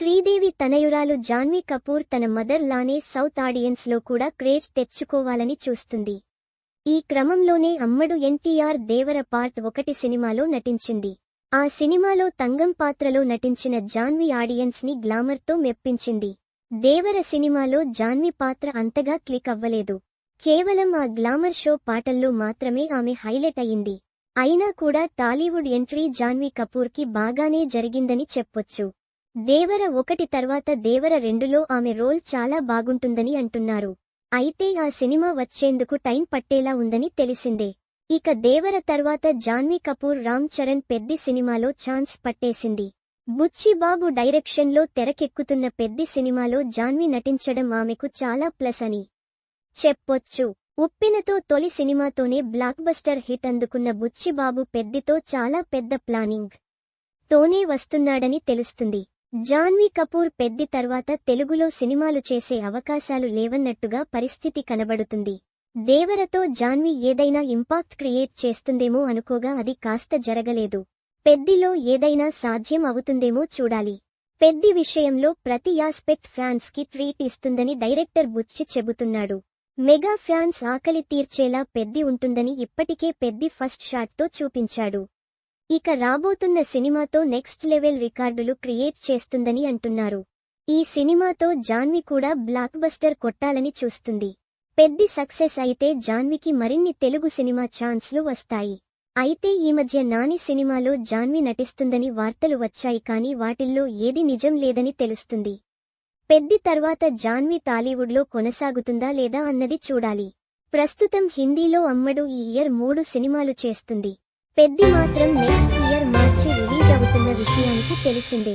శ్రీదేవి తనయురాలు జాన్వీ కపూర్ తన మదర్ లానే సౌత్ ఆడియన్స్లో కూడా క్రేజ్ తెచ్చుకోవాలని చూస్తుంది. ఈ క్రమంలోనే అమ్మడు ఎన్టీఆర్ దేవర పార్ట్ ఒకటి సినిమాలో నటించింది. ఆ సినిమాలో తంగం పాత్రలో నటించిన జాన్వి ఆడియన్స్ని గ్లామర్తో మెప్పించింది. దేవర సినిమాలో జాన్వి పాత్ర అంతగా క్లిక్ అవ్వలేదు. కేవలం ఆ గ్లామర్ షో పాటల్లో మాత్రమే ఆమె హైలైట్ అయింది అయినా కూడా టాలీవుడ్ ఎంట్రీ జాన్వీ కపూర్కి బాగానే జరిగిందని చెప్పొచ్చు. దేవర ఒకటి తర్వాత దేవర రెండులో ఆమె రోల్ చాలా బాగుంటుందని అంటున్నారు. అయితే ఆ సినిమా వచ్చేందుకు టైం పట్టేలా ఉందని తెలిసిందే. ఇక దేవర తర్వాత జాన్వీ కపూర్ రామ్ చరణ్ పెద్ది సినిమాలో ఛాన్స్ పట్టేసింది. బుచ్చిబాబు డైరెక్షన్లో తెరకెక్కుతున్న పెద్ది సినిమాలో జాన్వి నటించడం ఆమెకు చాలా ప్లస్ అని చెప్పొచ్చు. ఉప్పినతో తొలి సినిమాతోనే బ్లాక్ బస్టర్ హిట్ అందుకున్న బుచ్చిబాబు పెద్దితో చాలా పెద్ద ప్లానింగ్ తోనే వస్తున్నాడని తెలుస్తుంది. జాన్వీ కపూర్ పెద్ది తర్వాత తెలుగులో సినిమాలు చేసే అవకాశాలు లేవన్నట్టుగా పరిస్థితి కనబడుతుంది. దేవరతో జాన్వీ ఏదైనా ఇంపాక్ట్ క్రియేట్ చేస్తుందేమో అనుకోగా అది కాస్త జరగలేదు. పెద్దిలో ఏదైనా సాధ్యం అవుతుందేమో చూడాలి. పెద్ది విషయంలో ప్రతి ఆస్పెక్ట్ ఫ్యాన్స్కి ట్రీట్ ఇస్తుందని డైరెక్టర్ బుచ్చి చెబుతున్నాడు. మెగా ఫ్యాన్స్ ఆకలి తీర్చేలా పెద్ది ఉంటుందని ఇప్పటికే పెద్ది ఫస్ట్ షాట్తో చూపించాడు. ఇక రాబోతున్న సినిమాతో నెక్స్ట్ లెవెల్ రికార్డులు క్రియేట్ చేస్తుందని అంటున్నారు. ఈ సినిమాతో జాన్వి కూడా బ్లాక్ బస్టర్ కొట్టాలని చూస్తుంది. పెద్ది సక్సెస్ అయితే జాన్వికి మరిన్ని తెలుగు సినిమా ఛాన్స్లు వస్తాయి. అయితే ఈ మధ్య నాని సినిమాలో జాన్వి నటిస్తుందని వార్తలు వచ్చాయి కానీ వాటిల్లో ఏది నిజం లేదని తెలుస్తుంది. పెద్ది తర్వాత జాన్వి టాలీవుడ్లో కొనసాగుతుందా లేదా అన్నది చూడాలి. ప్రస్తుతం హిందీలో అమ్మడు ఈ ఇయర్ మూడు సినిమాలు చేస్తుంది. పెద్ది మాత్రం నెక్స్ట్ ఇయర్ మార్చి రిలీజ్ అవుతున్న విషయానికి తెలిసిందే.